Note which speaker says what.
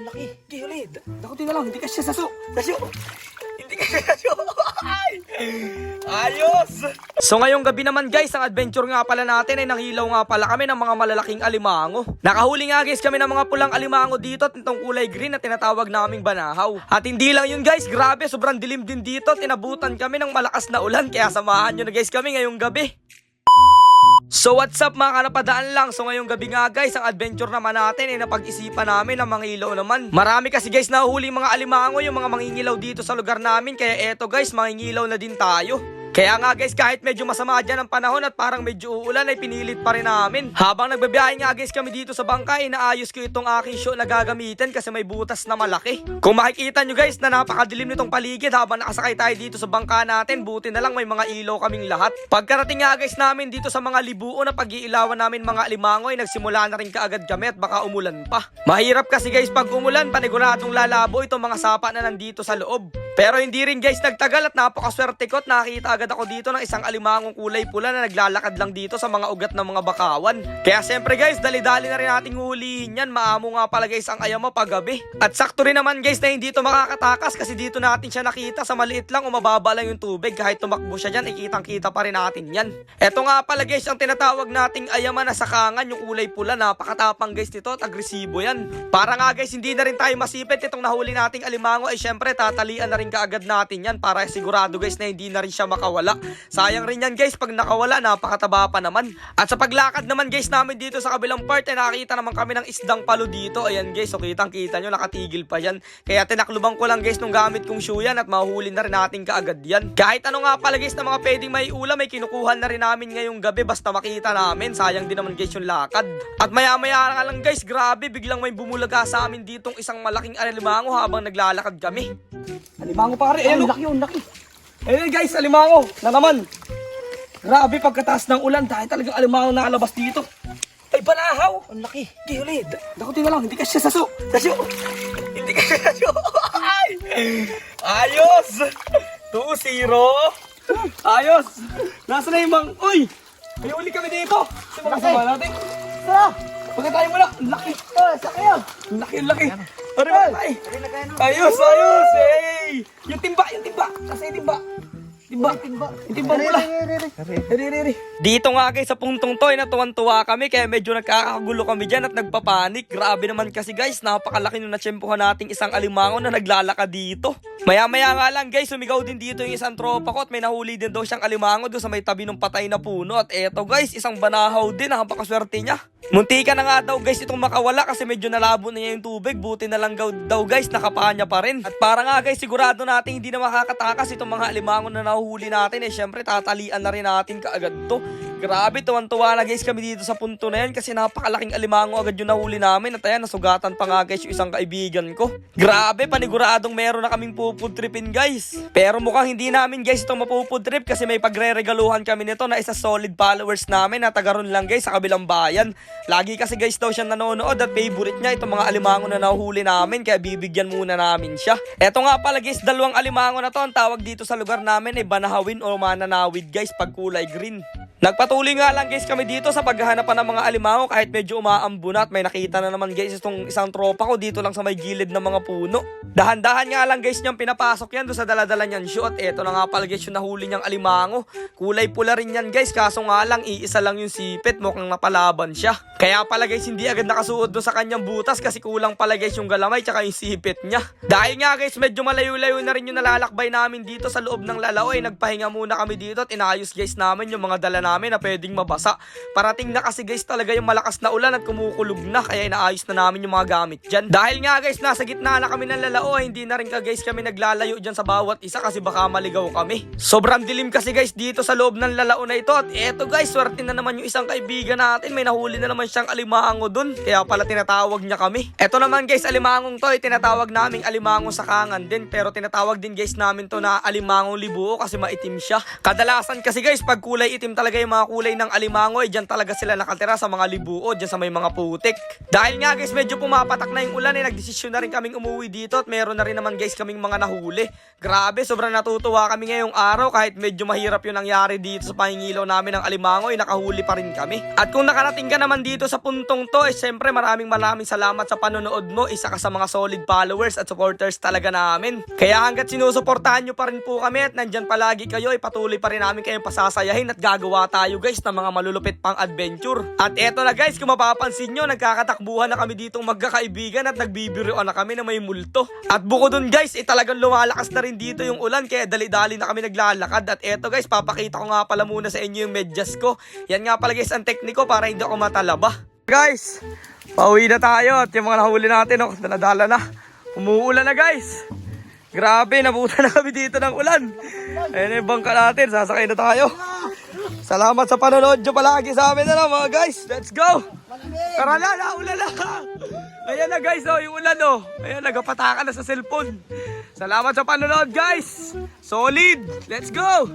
Speaker 1: Ang laki. Di ulit. Dakutin na lang. Hindi ka siya saso. Sasyo. Hindi ka siya saso. Ay! Ayos!
Speaker 2: So ngayong gabi naman guys, ang adventure nga pala natin ay nanghilaw nga pala kami ng mga malalaking alimango. Nakahuli nga guys kami ng mga pulang alimango dito at itong kulay green na tinatawag naming banahaw. At hindi lang yun guys, grabe sobrang dilim din dito at inabutan kami ng malakas na ulan kaya samahan nyo na guys kami ngayong gabi. So what's up mga kanapadaan lang? So ngayong gabi nga guys Ang adventure naman natin ay napag-isipan namin ng mga ilaw naman. Marami kasi guys nahuhuli mga alimango Yung mga mangingilaw dito sa lugar namin. Kaya eto guys mangingilaw na din tayo kaya nga guys, kahit medyo masama dyan ang panahon at parang medyo uulan ay pinilit pa rin namin. Habang nagbabiyahe nga guys kami dito sa bangka, inaayos ko itong aking show na gagamitin kasi may butas na malaki. Kung makikita nyo guys na napakadilim nitong paligid habang nakasakay tayo dito sa bangka natin, buti na lang may mga ilaw kaming lahat. Pagkarating nga guys namin dito sa mga libuo na pag-iilawan namin mga alimango ay nagsimula na rin kaagad kami at baka umulan pa. Mahirap kasi guys pag umulan, paniguradong lalabo itong mga sapa na nandito sa loob. Pero hindi rin guys nagtagal at napakaswerte ko at nakita agad ako dito ng isang alimangong kulay pula na naglalakad lang dito sa mga ugat ng mga bakawan. Kaya siyempre guys, dali-dali na rin nating hulihin yan. Maamo nga pala guys ang ayama paggabi. At sakto rin naman guys na hindi ito makakatakas kasi dito natin siya nakita sa maliit lang o mababa lang yung tubig. Kahit tumakbo siya dyan, ikitang kita pa rin natin yan. Eto nga pala guys ang tinatawag nating ayama na sakangan yung kulay pula. Napakatapang guys nito at agresibo yan. Para nga guys hindi na rin tayo masipit itong nahuli nating alimango ay syempre tatalian na rin kaagad natin yan para sigurado guys na hindi na rin siya makawala. Sayang rin yan guys pag nakawala napakataba pa naman. At sa paglakad naman guys namin dito sa kabilang part ay nakita naman kami ng isdang palo dito. Ayan guys so kitang kita nyo nakatigil pa yan. Kaya tinaklubang ko lang guys nung gamit kong shoe yan at mahuli na rin natin kaagad yan. Kahit ano nga pala guys na mga pwedeng may ulam ay kinukuhan na rin namin ngayong gabi basta makita namin. Sayang din naman guys yung lakad. At maya maya lang guys grabe biglang may bumulaga sa amin ditong isang malaking alimango habang naglalakad kami.
Speaker 1: Alimango pare. Ayan,
Speaker 2: Ang
Speaker 1: laki yun, laki. Ayun guys, alimango. Na naman. Grabe pagkataas ng ulan dahil talagang alimango nakalabas dito. Ay, banahaw. Ang laki. Di ulit. Dakutin na lang. Hindi ka siya saso. Sasyo. Hindi ka siya saso. Ay! Ayos. 2-0. Ayos. Nasaan na yung mang... Uy! May uli kami dito. Sa mga sama natin. Tara! Pagka tayo muna. Ang laki. Ah, sa kayo. Ang laki, ang laki. Ano ba? Ay! Ayos, ayos! Yung timba, yung timba! Nasa yung timba? Timba, timba. Yung timba mula. Heri, heri.
Speaker 2: Dito nga guys sa puntong to, natuwan-tuwa kami kaya medyo nagkakagulo kami dyan at nagpapanik. Grabe naman kasi guys, napakalaki nung natsyempohan nating isang alimango na naglalakad dito. Maya-maya nga lang guys, sumigaw din dito yung isang tropa ko at may nahuli din daw siyang alimango doon sa may tabi ng patay na puno. At eto guys, isang banahaw din, napakaswerte niya. Muntika na nga daw guys itong makawala kasi medyo nalabo na niya yung tubig. Buti na lang daw, guys, nakapanya pa rin. At para nga guys, sigurado natin hindi na makakatakas itong mga alimango na nahuhuli natin. Eh syempre, tatalian na rin natin kaagad to. Grabe, tuwan-tuwa na guys kami dito sa punto na yan kasi napakalaking alimango agad yung nahuli namin at ayan, nasugatan pa nga guys yung isang kaibigan ko. Grabe, paniguradong meron na kaming pupudripin guys. Pero mukhang hindi namin guys itong mapupudrip kasi may pagre-regaluhan kami nito na isa solid followers namin na taga ron lang guys sa kabilang bayan. Lagi kasi guys daw siya nanonood at favorite niya itong mga alimango na nahuli namin kaya bibigyan muna namin siya. Eto nga pala guys, dalawang alimango na to ang tawag dito sa lugar namin ay banahawin o mananawid guys pag kulay green. Nagpatuloy nga lang guys kami dito sa paghahanapan ng mga alimango kahit medyo umaambo na at may nakita na naman guys itong isang tropa ko dito lang sa may gilid ng mga puno. Dahan-dahan nga lang guys niyang pinapasok yan doon sa daladala niyan show at eto na nga pala guys yung nahuli niyang alimango. Kulay pula rin yan guys kaso nga lang iisa lang yung sipit mukhang napalaban siya. Kaya pala guys hindi agad nakasuot doon sa kanyang butas kasi kulang pala guys yung galamay tsaka yung sipit niya. Dahil nga guys medyo malayo-layo na rin yung nalalakbay namin dito sa loob ng lalao ay nagpahinga muna kami dito at inayos guys namin yung mga dala namin na pwedeng mabasa. Parating na kasi guys talaga yung malakas na ulan at kumukulog na kaya inaayos na namin yung mga gamit dyan. Dahil nga guys nasa gitna na kami ng lalao hindi na rin ka guys kami naglalayo dyan sa bawat isa kasi baka maligaw kami. Sobrang dilim kasi guys dito sa loob ng lalao na ito at eto guys swerte na naman yung isang kaibigan natin may nahuli na naman siyang alimango dun kaya pala tinatawag niya kami. Eto naman guys alimangong to ay tinatawag naming alimango sa kangan din pero tinatawag din guys namin to na alimangong libuo kasi maitim siya. Kadalasan kasi guys pag kulay itim talaga kayo mga kulay ng alimango, eh, dyan talaga sila nakatira sa mga libuo, dyan sa may mga putik. Dahil nga guys, medyo pumapatak na yung ulan, eh, nagdesisyon na rin kaming umuwi dito at meron na rin naman guys kaming mga nahuli. Grabe, sobrang natutuwa kami ngayong araw kahit medyo mahirap yung nangyari dito sa pangingilaw namin ng alimango, eh, nakahuli pa rin kami. At kung nakarating ka naman dito sa puntong to, eh, syempre maraming maraming salamat sa panonood mo, isa ka sa mga solid followers at supporters talaga namin. Kaya hanggat sinusuportahan nyo pa rin po kami at nandyan palagi kayo, ay patuloy pa rin namin kayong pasasayahin at gagawa tayo guys ng mga malulupit pang adventure. At eto na guys, kung mapapansin nyo, nagkakatakbuhan na kami ditong magkakaibigan at nagbibiroan na kami na may multo. At bukod dun guys, eh talagang lumalakas na rin dito yung ulan kaya dali-dali na kami naglalakad. At eto guys, papakita ko nga pala muna sa inyo yung medyas ko. Yan nga pala guys ang tekniko para hindi ako matalaba. Guys, pauwi na tayo at yung mga nahuli natin, oh, daladala na. Umuulan na guys. Grabe, nabuta na kami dito ng ulan. Ayun yung bangka natin, sasakay na tayo. Salamat sa panonood nyo palagi sa amin na lang mga guys. Let's go! Tara na, naulan na. Ayan na guys, oh, yung ulan oh. Ayan, nagapatakan na sa cellphone. Salamat sa panonood guys. Solid. Let's go!